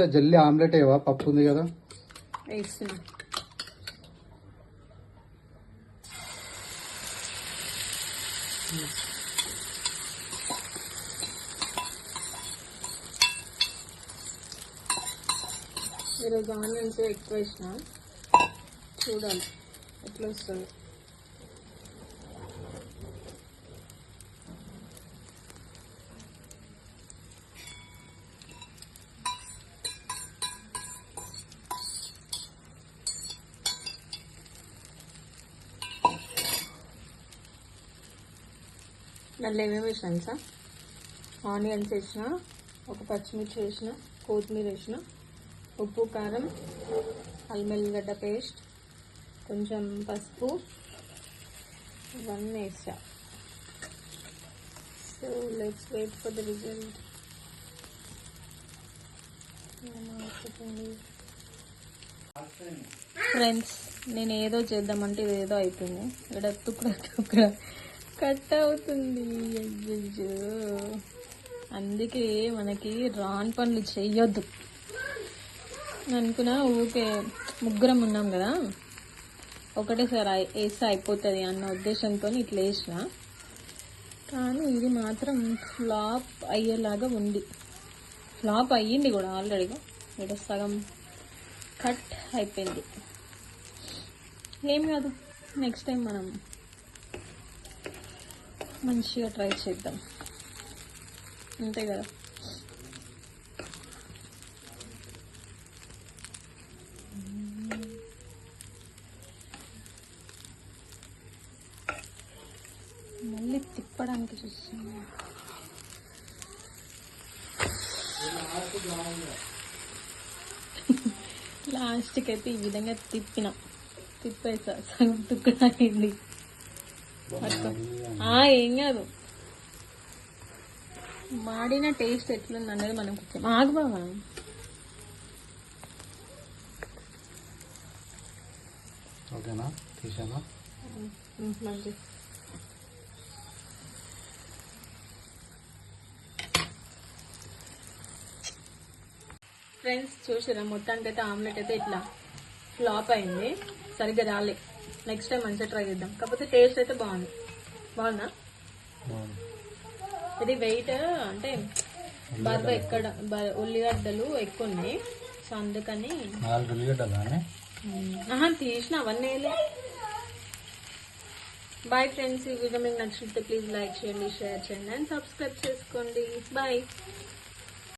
జల్లి ఆమ్లెట్ ఏవా? పప్పు ఉంది కదా. వేస్తున్నా. ఈరోజు ఆనియన్స్ ఎక్కువ వేసిన. చూడాలి. ఎట్లా వస్తుంది. దాంట్లో ఏమేమి వేసాను సార్ ఆనియన్స్ వేసిన ఒక పచ్చిమిర్చి వేసిన కొత్తిమీర వేసిన ఉప్పు కారం అల్లం వెల్లిగడ్డ పేస్ట్ కొంచెం పసుపు ఇవన్నీ వేసా. So let's wait for the result friends నేను ఏదో చేద్దామంటే ఇది ఏదో అవుతుంది ఇక్కడ తుక్కడ తుక్కడ కట్ అవుతుంది. అయ్యయ్యో. అందుకే మనకి రాన్ పనులు చెయ్యొద్దు. అనుకున్నా ఊకే ముగ్గురం ఉన్నాం కదా. ఒకటేసారి వేస్తే అయిపోతుంది అన్న ఉద్దేశంతో ఇట్లా వేసిన. కానీ ఇది మాత్రం ఫ్లాప్ అయ్యేలాగా ఉంది. ఫ్లాప్ అయ్యింది కూడా ఆల్రెడీగా ఇక్కడ సగం కట్ అయిపోయింది. ఏం కాదు. నెక్స్ట్ టైం మనం మంచిగా ట్రై చేద్దాం. అంతే కదా? మళ్ళీ తిప్పడానికి చూస్తున్నా లాస్ట్కి అయితే ఈ విధంగా తిప్పిన. తిప్పేసా సగం తుక్కడ ఏం కాదు. మాడిన టేస్ట్ ఎట్లుంది అనేది మనం ముఖ్యం ఆగు బావా. ఓకేనా? తీసానా? మంచి ఫ్రెండ్స్ చూసారా మొత్తానికి అయితే ఆమ్లెట్ అయితే ఇట్లా ఫ్లాప్ అయింది. సరిగ్గా రాలే. నెక్స్ట్ టైం మంచిగా ట్రై చేద్దాం. కాకపోతే టేస్ట్ అయితే బాగుంది. బాగుందా? ఇది వెయిట్ అంటే బర్వ ఎక్కడ ఉల్లిగడ్డలు ఎక్కువ ఉన్నాయి. సో అందుకని నాలుగు ఉల్లిగడ్డలు తీసిన అవన్నీ బాయ్ ఫ్రెండ్స్ ఈ వీడియో మీకు నచ్చితే ప్లీజ్ లైక్ చేయండి షేర్ చేయండి అండ్ సబ్స్క్రైబ్ చేసుకోండి. బాయ్